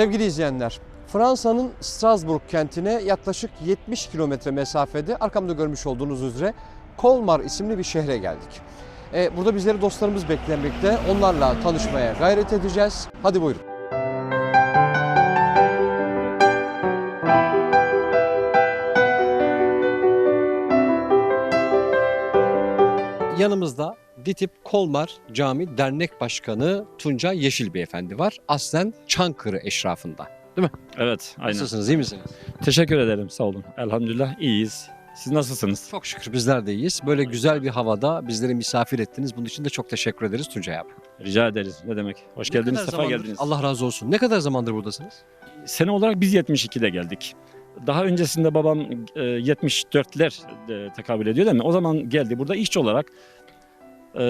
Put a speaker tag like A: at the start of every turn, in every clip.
A: Sevgili izleyenler, Fransa'nın Strasbourg kentine yaklaşık 70 kilometre mesafede arkamda görmüş olduğunuz üzere Kolmar isimli bir şehre geldik. Ee, burada bizleri dostlarımız beklemekte. Onlarla tanışmaya gayret edeceğiz. Hadi buyurun. Yanımızda Ditip Kolmar Cami Dernek Başkanı Tuncay Yeşil Beyefendi var. Aslen Çankırı eşrafında.
B: Evet, aynen.
A: Nasılsınız, iyi misiniz?
B: Teşekkür ederim, sağ olun. Elhamdülillah iyiyiz. Siz nasılsınız?
A: Çok şükür bizler de iyiyiz. Böyle güzel bir havada bizleri misafir ettiniz. Bunun için de çok teşekkür ederiz Tuncay abi.
B: Rica ederiz. Ne demek? Hoş
A: Ne
B: geldiniz,
A: kadar
B: sefa
A: zamandır-
B: geldiniz.
A: Allah razı olsun. Ne kadar zamandır buradasınız?
B: Sene olarak biz 72'de geldik. Daha öncesinde babam e, 74'ler de tekabül ediyor değil mi? O zaman geldi burada işçi olarak e,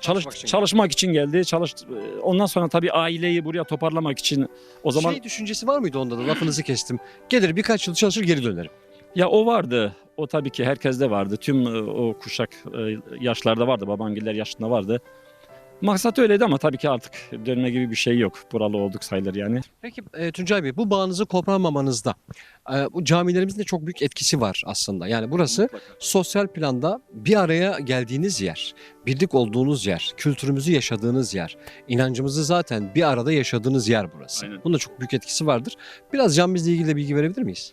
B: çalış,
A: Çalışmak için
B: çalışmak için geldi. Çalış, ondan sonra tabii aileyi buraya toparlamak için o zaman
A: Şey düşüncesi var mıydı onda da? Lafınızı kestim. Gelir birkaç yıl çalışır geri dönerim.
B: Ya o vardı. O tabii ki herkeste vardı. Tüm e, o kuşak e, yaşlarda vardı. Babangiller yaşında vardı. Maksat öyleydi ama tabii ki artık dönme gibi bir şey yok. Buralı olduk sayılır yani.
A: Peki e, Tuncay Bey bu bağınızı koparmamanızda e, bu camilerimizin de çok büyük etkisi var aslında. Yani burası sosyal planda bir araya geldiğiniz yer, birlik olduğunuz yer, kültürümüzü yaşadığınız yer, inancımızı zaten bir arada yaşadığınız yer burası.
B: Aynen.
A: Bunun da çok büyük etkisi vardır. Biraz camimizle ilgili de bilgi verebilir miyiz?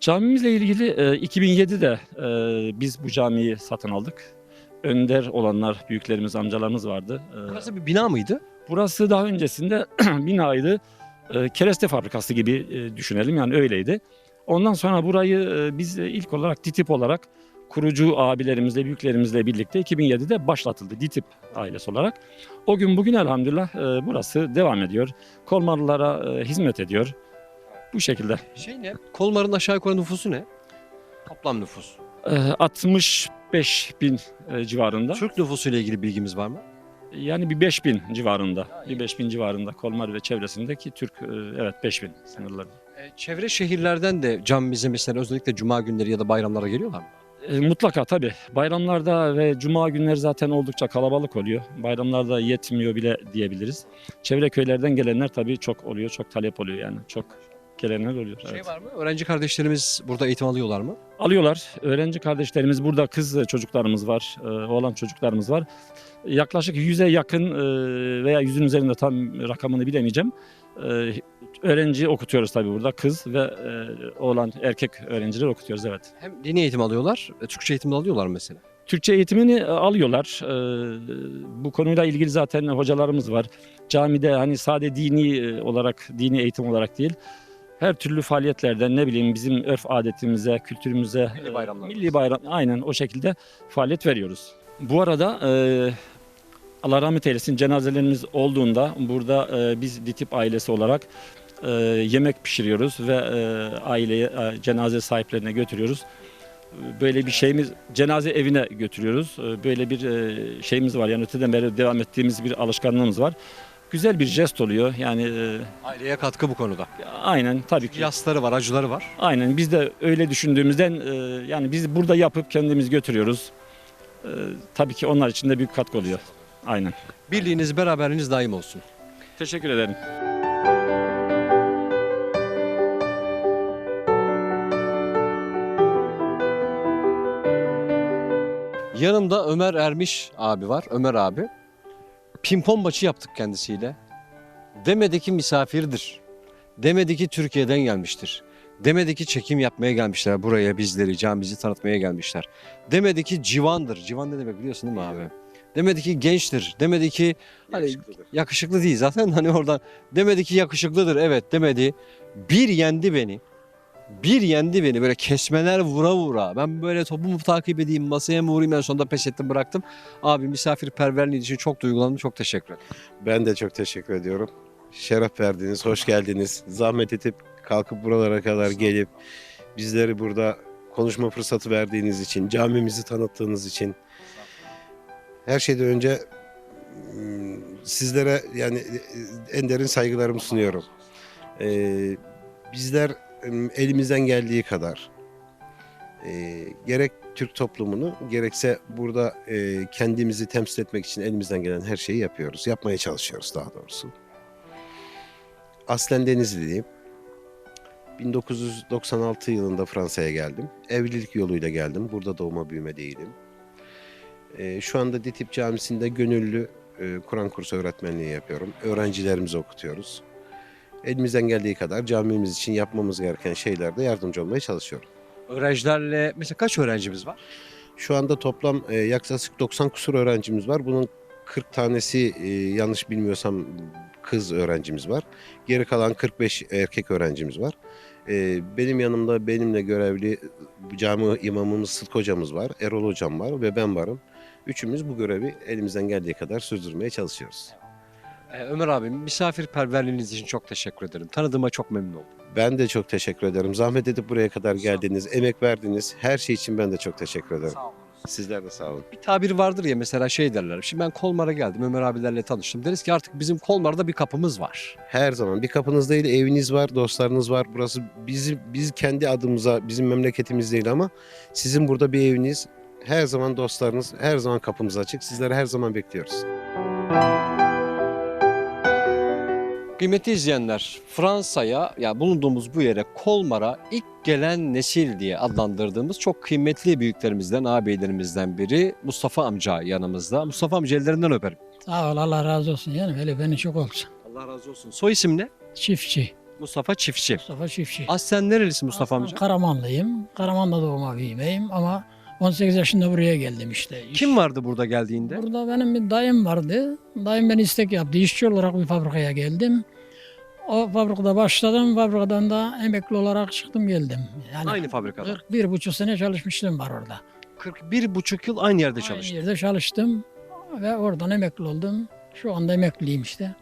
B: Camimizle ilgili e, 2007'de e, biz bu camiyi satın aldık. Önder olanlar, büyüklerimiz, amcalarımız vardı. E,
A: Burası bir bina mıydı?
B: Burası daha öncesinde binaydı. E, kereste fabrikası gibi e, düşünelim yani öyleydi. Ondan sonra burayı e, biz e, ilk olarak DİTİP olarak kurucu abilerimizle, büyüklerimizle birlikte 2007'de başlatıldı DİTİP ailesi olarak. O gün bugün elhamdülillah e, burası devam ediyor. Kolmarlılara e, hizmet ediyor. Bu şekilde.
A: Şey ne? Kolmar'ın aşağı yukarı nüfusu ne? Toplam nüfus.
B: E, 65 bin e, civarında.
A: Türk nüfusuyla ilgili bilgimiz var mı?
B: Yani bir 5 bin civarında. Bir 5 bin civarında Kolmar ve çevresindeki Türk e, evet 5 bin sınırları.
A: E, çevre şehirlerden de camimize mesela özellikle cuma günleri ya da bayramlara geliyorlar mı?
B: Mutlaka tabii. Bayramlarda ve cuma günleri zaten oldukça kalabalık oluyor. Bayramlarda yetmiyor bile diyebiliriz. Çevre köylerden gelenler tabii çok oluyor, çok talep oluyor yani. Çok gelenler oluyor.
A: Şey
B: evet.
A: var mı? Öğrenci kardeşlerimiz burada eğitim alıyorlar mı?
B: Alıyorlar. Öğrenci kardeşlerimiz burada kız çocuklarımız var, e, oğlan çocuklarımız var. Yaklaşık yüze yakın e, veya yüzün üzerinde tam rakamını bilemeyeceğim. E, Öğrenci okutuyoruz tabii burada. Kız ve e, oğlan erkek öğrenciler okutuyoruz evet.
A: Hem dini eğitim alıyorlar, e, Türkçe eğitim alıyorlar mesela.
B: Türkçe eğitimini e, alıyorlar. Bu konuyla ilgili zaten hocalarımız var. Camide hani sade dini e, olarak, dini eğitim olarak değil, her türlü faaliyetlerden ne bileyim bizim örf adetimize, kültürümüze,
A: Milli
B: e,
A: bayramlarımız.
B: milli bayram aynen o şekilde faaliyet veriyoruz. Bu arada e, Allah rahmet eylesin cenazelerimiz olduğunda burada e, biz DİTİP ailesi olarak e, yemek pişiriyoruz ve e, aileye, e, cenaze sahiplerine götürüyoruz böyle bir şeyimiz cenaze evine götürüyoruz. Ee, Böyle bir e, şeyimiz var. Yani öteden beri devam ettiğimiz bir alışkanlığımız var. Güzel bir jest oluyor. Yani e,
A: Aileye katkı bu konuda.
B: aynen tabii ki.
A: Yasları var, acıları var.
B: Aynen biz de öyle düşündüğümüzden e, yani biz burada yapıp kendimiz götürüyoruz. E, Tabii ki onlar için de büyük katkı oluyor. Aynen.
A: Birliğiniz, beraberliğiniz daim olsun.
B: Teşekkür ederim.
A: Yanımda Ömer Ermiş abi var. Ömer abi. Pimpon maçı yaptık kendisiyle. Demedi ki misafirdir. Demedi ki Türkiye'den gelmiştir. Demedi ki çekim yapmaya gelmişler buraya bizleri, camimizi tanıtmaya gelmişler. Demedi ki civandır. Civan ne demek biliyorsun değil mi abi? Demedi ki gençtir. Demedi ki hani yakışıklı değil zaten hani oradan. Demedi ki yakışıklıdır. Evet demedi. Bir yendi beni. Bir yendi beni böyle kesmeler vura vura. Ben böyle topumu takip edeyim masaya mı vurayım en sonunda pes ettim bıraktım. Abi misafirperverliğin için çok duygulandım. Çok teşekkür ederim.
C: Ben de çok teşekkür ediyorum. Şeref verdiniz, hoş geldiniz. Zahmet edip kalkıp buralara kadar gelip bizleri burada konuşma fırsatı verdiğiniz için, camimizi tanıttığınız için her şeyden önce mm, sizlere yani en derin saygılarımı sunuyorum. Ee, bizler elimizden geldiği kadar e, gerek Türk toplumunu gerekse burada e, kendimizi temsil etmek için elimizden gelen her şeyi yapıyoruz. Yapmaya çalışıyoruz daha doğrusu. aslen Denizliliyim. 1996 yılında Fransa'ya geldim. Evlilik yoluyla geldim. Burada doğma büyüme değilim. Ee, şu anda DİTİP Camisi'nde gönüllü e, Kur'an kursu öğretmenliği yapıyorum. Öğrencilerimizi okutuyoruz. Elimizden geldiği kadar camimiz için yapmamız gereken şeylerde yardımcı olmaya çalışıyorum.
A: Öğrencilerle mesela kaç öğrencimiz var?
C: Şu anda toplam e, yaklaşık 90 kusur öğrencimiz var. Bunun 40 tanesi e, yanlış bilmiyorsam kız öğrencimiz var. Geri kalan 45 erkek öğrencimiz var. E, benim yanımda benimle görevli cami imamımız Sıtkı hocamız var, Erol hocam var ve ben varım. Üçümüz bu görevi elimizden geldiği kadar sürdürmeye çalışıyoruz.
A: Ee, Ömer abi misafirperverliğiniz için çok teşekkür ederim. Tanıdığıma çok memnun oldum.
C: Ben de çok teşekkür ederim. Zahmet edip buraya kadar geldiniz, emek verdiniz. Her şey için ben de çok teşekkür ederim.
A: Sağ olun.
C: Sizler de sağ olun.
A: Bir tabir vardır ya mesela şey derler. Şimdi ben Kolmar'a geldim Ömer abilerle tanıştım. Deriz ki artık bizim Kolmar'da bir kapımız var.
C: Her zaman bir kapınız değil eviniz var, dostlarınız var. Burası bizim biz kendi adımıza, bizim memleketimiz değil ama sizin burada bir eviniz, her zaman dostlarınız, her zaman kapımız açık. Sizleri her zaman bekliyoruz.
A: Kıymetli izleyenler, Fransa'ya ya bulunduğumuz bu yere Kolmar'a ilk gelen nesil diye adlandırdığımız çok kıymetli büyüklerimizden, ağabeylerimizden biri Mustafa amca yanımızda. Mustafa amca ellerinden öperim.
D: Sağ ol Allah razı olsun yani böyle beni çok olsun.
A: Allah razı olsun. Soy isim ne?
D: Çiftçi.
A: Mustafa Çiftçi.
D: Mustafa Çiftçi.
A: Aslen nerelisin Mustafa
D: Aslen
A: amca?
D: Karamanlıyım. Karaman'da doğma büyümeyim ama 18 yaşında buraya geldim işte. İş-
A: Kim vardı burada geldiğinde?
D: Burada benim bir dayım vardı. Dayım beni istek yaptı. İşçi olarak bir fabrikaya geldim. O fabrikada başladım. Fabrikadan da emekli olarak çıktım geldim. Yani
A: Aynı fabrikada.
D: 41 buçuk sene çalışmıştım var orada.
A: 41 buçuk yıl aynı yerde
D: Aynı
A: çalıştın.
D: yerde çalıştım ve oradan emekli oldum. Şu anda emekliyim işte.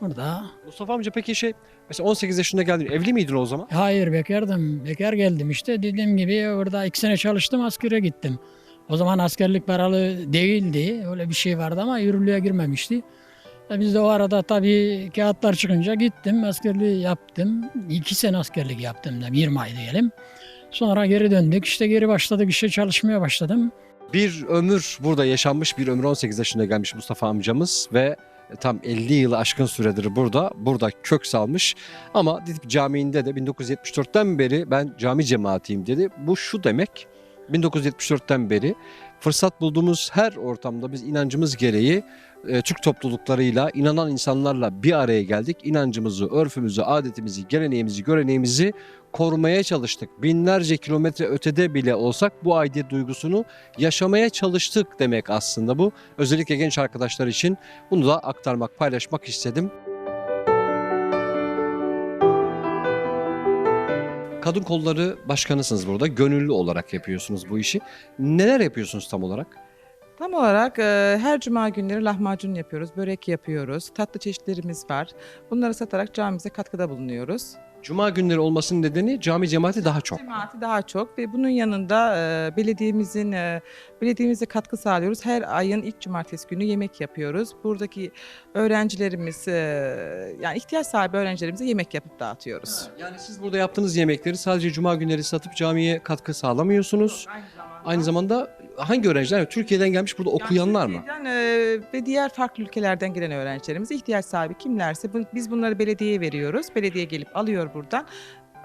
D: Burada
A: Mustafa amca peki şey mesela 18 yaşında geldin evli miydin o zaman?
D: Hayır bekardım. Bekar geldim işte. Dediğim gibi orada iki sene çalıştım askere gittim. O zaman askerlik paralı değildi. Öyle bir şey vardı ama yürürlüğe girmemişti. E biz de o arada tabii kağıtlar çıkınca gittim. Askerliği yaptım. İki sene askerlik yaptım da 20 ay diyelim. Sonra geri döndük. İşte geri başladık işe çalışmaya başladım.
A: Bir ömür burada yaşanmış bir ömür 18 yaşında gelmiş Mustafa amcamız ve tam 50 yılı aşkın süredir burada. Burada kök salmış ama Didip Camii'nde de 1974'ten beri ben cami cemaatiyim dedi. Bu şu demek 1974'ten beri fırsat bulduğumuz her ortamda biz inancımız gereği e, Türk topluluklarıyla, inanan insanlarla bir araya geldik. İnancımızı, örfümüzü, adetimizi, geleneğimizi, göreneğimizi korumaya çalıştık. Binlerce kilometre ötede bile olsak bu aidiyet duygusunu yaşamaya çalıştık demek aslında bu. Özellikle genç arkadaşlar için bunu da aktarmak, paylaşmak istedim. Kadın kolları başkanısınız burada. Gönüllü olarak yapıyorsunuz bu işi. Neler yapıyorsunuz tam olarak?
E: Tam olarak e, her cuma günleri lahmacun yapıyoruz, börek yapıyoruz, tatlı çeşitlerimiz var. Bunları satarak camimize katkıda bulunuyoruz.
A: Cuma günleri olmasının nedeni cami cemaati daha çok.
E: Cemaati daha çok ve bunun yanında e, belediyemizin e, belediyemize katkı sağlıyoruz. Her ayın ilk cumartesi günü yemek yapıyoruz. Buradaki öğrencilerimiz, e, yani ihtiyaç sahibi öğrencilerimize yemek yapıp dağıtıyoruz.
A: Yani siz burada yaptığınız yemekleri sadece cuma günleri satıp camiye katkı sağlamıyorsunuz. Aynı zamanda hangi öğrenciler? Yani Türkiye'den gelmiş burada okuyanlar mı?
E: Türkiye'den, e, ve diğer farklı ülkelerden gelen öğrencilerimize ihtiyaç sahibi kimlerse bu- biz bunları belediyeye veriyoruz. Belediye gelip alıyor buradan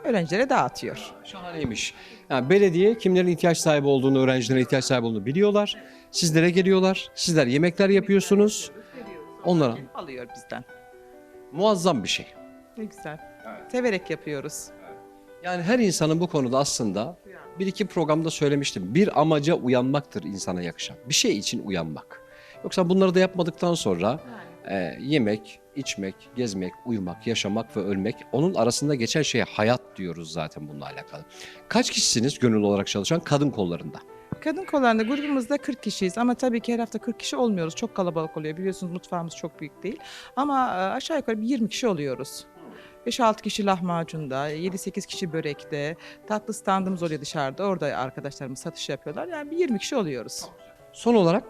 E: öğrencilere dağıtıyor.
A: Şahaneymiş. Yani belediye kimlerin ihtiyaç sahibi olduğunu, öğrencilerin ihtiyaç sahibi olduğunu biliyorlar. Sizlere geliyorlar. Sizler yemekler yapıyorsunuz. Onlara
E: Alıyor bizden.
A: muazzam bir şey.
E: Ne güzel. Severek yapıyoruz.
A: Yani her insanın bu konuda aslında bir iki programda söylemiştim. Bir amaca uyanmaktır insana yakışan. Bir şey için uyanmak. Yoksa bunları da yapmadıktan sonra e, yemek, içmek, gezmek, uyumak, yaşamak ve ölmek onun arasında geçen şeye hayat diyoruz zaten bununla alakalı. Kaç kişisiniz gönüllü olarak çalışan kadın kollarında?
E: Kadın kollarında grubumuzda 40 kişiyiz ama tabii ki her hafta 40 kişi olmuyoruz. Çok kalabalık oluyor. Biliyorsunuz mutfağımız çok büyük değil. Ama e, aşağı yukarı bir 20 kişi oluyoruz. 5-6 kişi lahmacunda, 7-8 kişi börekte, tatlı standımız oluyor dışarıda. Orada arkadaşlarımız satış yapıyorlar. Yani bir 20 kişi oluyoruz.
A: Son olarak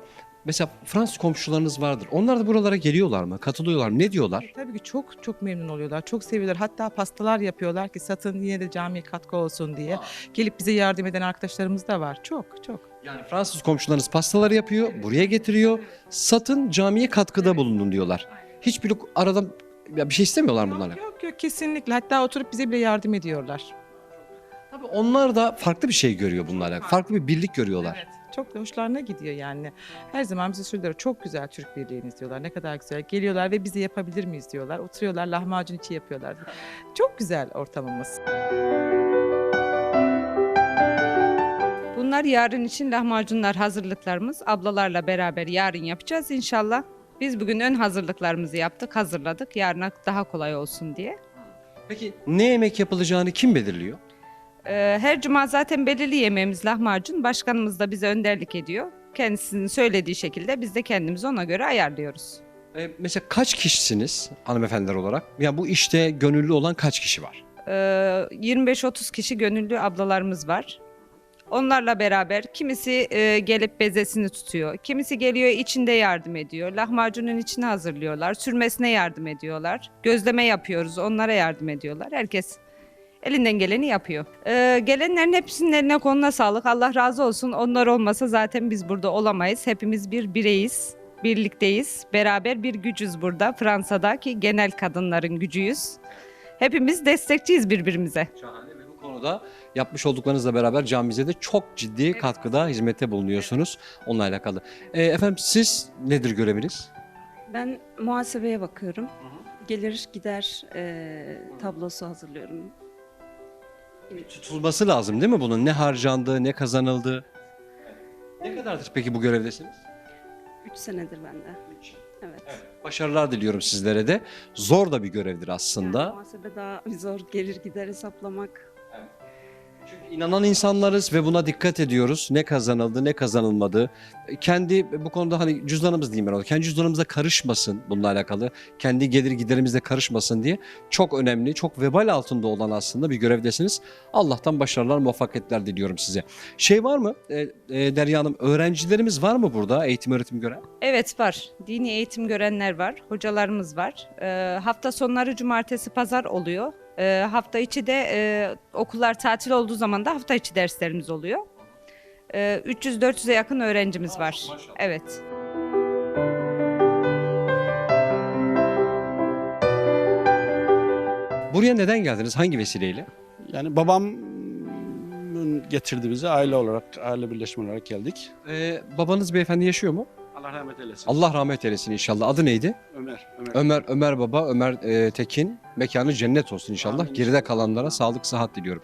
A: mesela Fransız komşularınız vardır. Onlar da buralara geliyorlar mı? Katılıyorlar mı? Ne diyorlar?
E: Tabii ki çok çok memnun oluyorlar. Çok seviyorlar. Hatta pastalar yapıyorlar ki satın yine de camiye katkı olsun diye. Gelip bize yardım eden arkadaşlarımız da var. Çok çok.
A: Yani Fransız komşularınız pastaları yapıyor, buraya getiriyor. Satın camiye katkıda bulunun diyorlar. Hiçbir aradan ya bir şey istemiyorlar mı bunlarla.
E: Yok, yok kesinlikle. Hatta oturup bize bile yardım ediyorlar.
A: Tabii onlar da farklı bir şey görüyor bunlarla. Farklı bir birlik görüyorlar.
E: Evet. Çok da hoşlarına gidiyor yani. Her zaman bize söylüyorlar çok güzel Türk birliğiniz diyorlar. Ne kadar güzel. Geliyorlar ve bize yapabilir miyiz diyorlar. Oturuyorlar lahmacun içi yapıyorlar. Çok güzel ortamımız.
F: Bunlar yarın için lahmacunlar hazırlıklarımız. Ablalarla beraber yarın yapacağız inşallah. Biz bugün ön hazırlıklarımızı yaptık, hazırladık. Yarına daha kolay olsun diye.
A: Peki ne yemek yapılacağını kim belirliyor?
F: Ee, her cuma zaten belirli yemeğimiz lahmacun. Başkanımız da bize önderlik ediyor. Kendisinin söylediği şekilde biz de kendimizi ona göre ayarlıyoruz.
A: Ee, mesela kaç kişisiniz hanımefendiler olarak? Ya bu işte gönüllü olan kaç kişi var?
F: Ee, 25-30 kişi gönüllü ablalarımız var. Onlarla beraber kimisi e, gelip bezesini tutuyor, kimisi geliyor içinde yardım ediyor. Lahmacunun içini hazırlıyorlar, sürmesine yardım ediyorlar. Gözleme yapıyoruz, onlara yardım ediyorlar. Herkes elinden geleni yapıyor. Ee, gelenlerin hepsinin eline koluna sağlık. Allah razı olsun. Onlar olmasa zaten biz burada olamayız. Hepimiz bir bireyiz. Birlikteyiz. Beraber bir gücüz burada. Fransa'daki genel kadınların gücüyüz. Hepimiz destekçiyiz birbirimize.
A: Şahane ve bu konuda yapmış olduklarınızla beraber camimize de çok ciddi katkıda, hizmette bulunuyorsunuz. Onunla alakalı. Ee, efendim siz nedir göreviniz?
G: Ben muhasebeye bakıyorum. Gelir gider e, tablosu hazırlıyorum.
A: Tutulması lazım değil mi bunun? Ne harcandı, ne kazanıldı? Ne kadardır peki bu görevdesiniz?
G: 3 senedir bende. Evet.
A: Başarılar diliyorum sizlere de. Zor da bir görevdir
G: Yani
A: aslında.
G: muhasebe daha zor gelir gider hesaplamak.
A: Çünkü inanan insanlarız ve buna dikkat ediyoruz. Ne kazanıldı, ne kazanılmadı. Kendi bu konuda hani cüzdanımız diyeyim ben ona. Kendi cüzdanımıza karışmasın bununla alakalı. Kendi gelir giderimizle karışmasın diye çok önemli, çok vebal altında olan aslında bir görevdesiniz. Allah'tan başarılar, muvaffakiyetler diliyorum size. Şey var mı e, e, Derya Hanım, öğrencilerimiz var mı burada eğitim öğretim gören?
F: Evet var. Dini eğitim görenler var. Hocalarımız var. Ee, hafta sonları cumartesi pazar oluyor. Ee, hafta içi de e, okullar tatil olduğu zaman da hafta içi derslerimiz oluyor. Ee, 300-400'e yakın öğrencimiz var. Evet.
A: Buraya neden geldiniz? Hangi vesileyle?
H: Yani babam getirdi bizi aile olarak, aile birleşimi olarak geldik.
A: Ee, babanız beyefendi yaşıyor mu?
H: Allah rahmet eylesin.
A: Allah rahmet eylesin inşallah. Adı neydi?
H: Ömer, Ömer.
A: Ömer Ömer Baba, Ömer e, Tekin. Mekanı cennet olsun inşallah.
H: Amin.
A: Geride kalanlara sağlık, sıhhat diliyorum.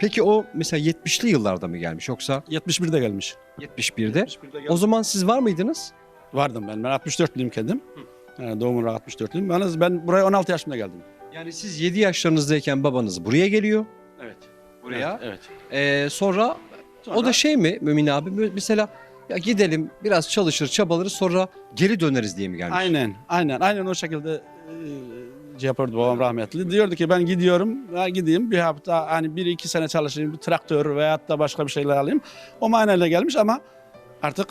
A: Peki o mesela 70'li yıllarda mı gelmiş yoksa
H: 71'de gelmiş.
A: 71'de?
H: 71'de gelmiş.
A: O zaman siz var mıydınız?
H: Vardım ben. Ben 64'lüyüm kendim. Yani doğum olarak 64'lüyüm. Yalnız ben buraya 16 yaşımda geldim.
A: Yani siz 7 yaşlarınızdayken babanız buraya geliyor.
H: Evet.
A: Buraya.
H: Evet.
A: Ee, sonra,
H: Sonra-
A: o da şey mi Mümin abi mesela ya gidelim biraz çalışır çabalarız sonra geri döneriz diye mi gelmiş?
H: Aynen, aynen, aynen o şekilde e, şey yapardı babam rahmetli. Diyordu ki ben gidiyorum, ya gideyim bir hafta hani bir iki sene çalışayım, bir traktör veyahut da başka bir şeyler alayım. O manayla gelmiş ama artık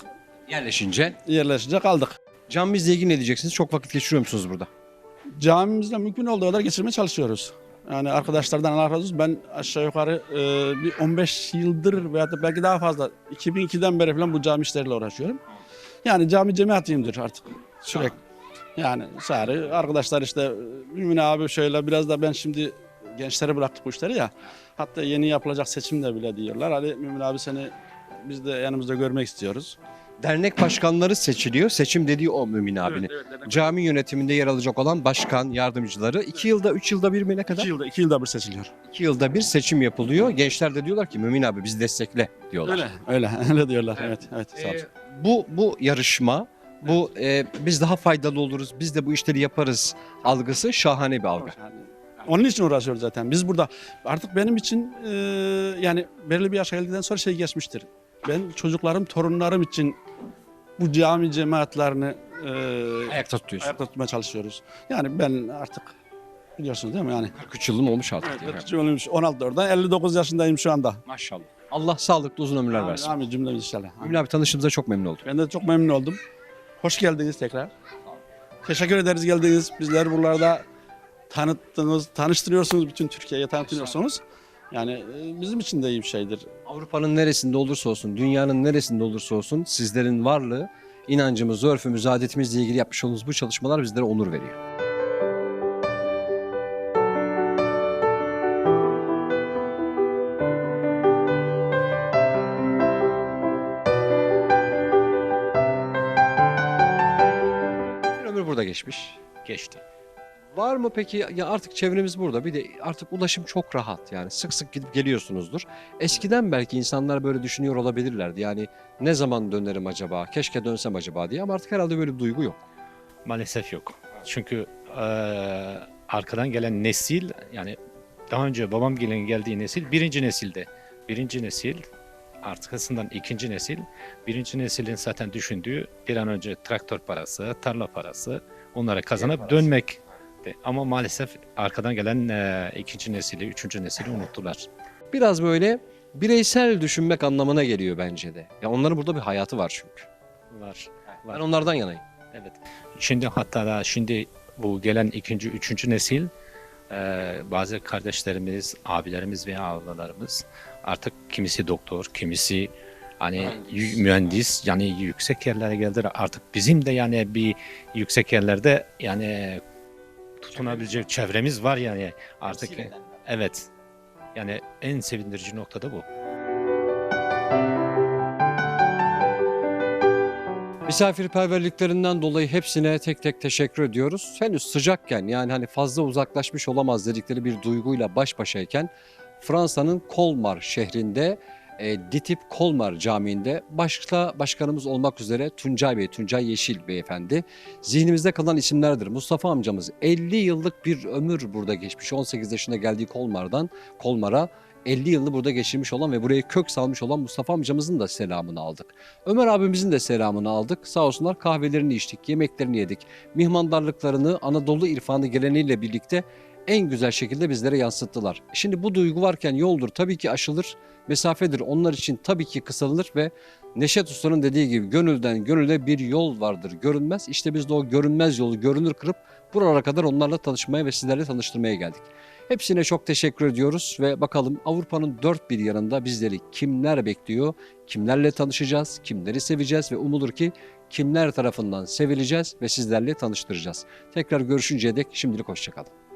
A: Yerleşince.
H: yerleşince kaldık.
A: Camimizle ilgili ne diyeceksiniz? Çok vakit geçiriyor musunuz burada?
H: Camimizde mümkün olduğu kadar geçirmeye çalışıyoruz. Yani arkadaşlardan Allah razı olsun. Ben aşağı yukarı e, bir 15 yıldır veyahut da belki daha fazla 2002'den beri falan bu cami işleriyle uğraşıyorum. Yani cami cemaatiyimdir artık sürekli. Yani sarı arkadaşlar işte Mümin abi şöyle biraz da ben şimdi gençlere bıraktık bu işleri ya. Hatta yeni yapılacak seçimde bile diyorlar. Hadi Mümin abi seni biz de yanımızda görmek istiyoruz.
A: Dernek başkanları seçiliyor. Seçim dediği o Mümin abinin. Cami yönetiminde yer alacak olan başkan, yardımcıları 2 yılda, 3 yılda bir mi ne kadar?
H: İki yılda, iki yılda bir seçiliyor.
A: 2 yılda bir seçim yapılıyor. Gençler de diyorlar ki Mümin abi bizi destekle diyorlar.
H: Öyle, öyle, öyle diyorlar. Evet, evet. Sağ
A: Ee,
H: olsun.
A: bu bu yarışma, bu e, biz daha faydalı oluruz, biz de bu işleri yaparız algısı şahane bir algı.
H: Onun için uğraşıyoruz zaten. Biz burada artık benim için e, yani belirli bir yaşa geldikten sonra şey geçmiştir. Ben çocuklarım, torunlarım için bu cami cemaatlerini e,
A: Ayakta tutuyorsun.
H: ayakta tutmaya çalışıyoruz. Yani ben artık biliyorsunuz değil mi yani?
A: 43 yılım olmuş artık. Mi?
H: 43 olmuş, 16 oradan 59 yaşındayım şu anda.
A: Maşallah. Allah sağlıklı uzun ömürler
H: Amin,
A: versin.
H: amin cümlemiz inşallah.
A: Mümin abi tanıştığımıza çok memnun oldum.
H: Ben de çok memnun oldum. Hoş geldiniz tekrar. Teşekkür ederiz geldiniz. Bizleri buralarda tanıttınız, tanıştırıyorsunuz bütün Türkiye'ye tanıtıyorsunuz. Yani e, bizim için de iyi bir şeydir.
A: Avrupa'nın neresinde olursa olsun, dünyanın neresinde olursa olsun sizlerin varlığı, inancımız, örfümüz, adetimizle ilgili yapmış olduğunuz bu çalışmalar bizlere onur veriyor. Bir ömür burada geçmiş.
I: Geçti.
A: Var mı peki ya artık çevremiz burada bir de artık ulaşım çok rahat yani sık sık gidip geliyorsunuzdur. Eskiden belki insanlar böyle düşünüyor olabilirlerdi yani ne zaman dönerim acaba keşke dönsem acaba diye ama artık herhalde böyle bir duygu yok.
I: Maalesef yok. Çünkü eee, arkadan gelen nesil yani daha önce babam gelen geldiği nesil birinci nesilde. Birinci nesil arkasından ikinci nesil. Birinci neslin zaten düşündüğü bir an önce traktör parası, tarla parası onlara kazanıp
A: parası.
I: dönmek. Ama maalesef arkadan gelen eee, ikinci nesili, üçüncü nesili unuttular.
A: Biraz böyle bireysel düşünmek anlamına geliyor bence de. Ya onların burada bir hayatı var çünkü.
I: Var.
A: Ben
I: var.
A: onlardan yanayım.
I: Evet. Şimdi hatta da şimdi bu gelen ikinci, üçüncü nesil e, bazı kardeşlerimiz, abilerimiz veya ablalarımız artık kimisi doktor, kimisi hani
A: Mühendis.
I: mühendis, mühendis yani yüksek yerlere geldiler. Artık bizim de yani bir yüksek yerlerde yani tutunabilecek çevremiz var yani artık. Evet. Yani en sevindirici nokta da bu.
A: Misafirperverliklerinden dolayı hepsine tek tek teşekkür ediyoruz. Henüz sıcakken yani hani fazla uzaklaşmış olamaz dedikleri bir duyguyla baş başayken Fransa'nın Kolmar şehrinde e, Ditip Kolmar Camii'nde başta başkanımız olmak üzere Tuncay Bey, Tuncay Yeşil Beyefendi zihnimizde kalan isimlerdir. Mustafa amcamız 50 yıllık bir ömür burada geçmiş. 18 yaşında geldiği Kolmar'dan Kolmar'a 50 yılını burada geçirmiş olan ve buraya kök salmış olan Mustafa amcamızın da selamını aldık. Ömer abimizin de selamını aldık. Sağ olsunlar kahvelerini içtik, yemeklerini yedik. Mihmandarlıklarını Anadolu irfanı geleneğiyle birlikte en güzel şekilde bizlere yansıttılar. Şimdi bu duygu varken yoldur tabii ki aşılır, mesafedir onlar için tabii ki kısalır ve Neşet Usta'nın dediği gibi gönülden gönüle bir yol vardır görünmez. İşte biz de o görünmez yolu görünür kırıp buralara kadar onlarla tanışmaya ve sizlerle tanıştırmaya geldik. Hepsine çok teşekkür ediyoruz ve bakalım Avrupa'nın dört bir yanında bizleri kimler bekliyor, kimlerle tanışacağız, kimleri seveceğiz ve umulur ki kimler tarafından sevileceğiz ve sizlerle tanıştıracağız. Tekrar görüşünceye dek şimdilik hoşçakalın.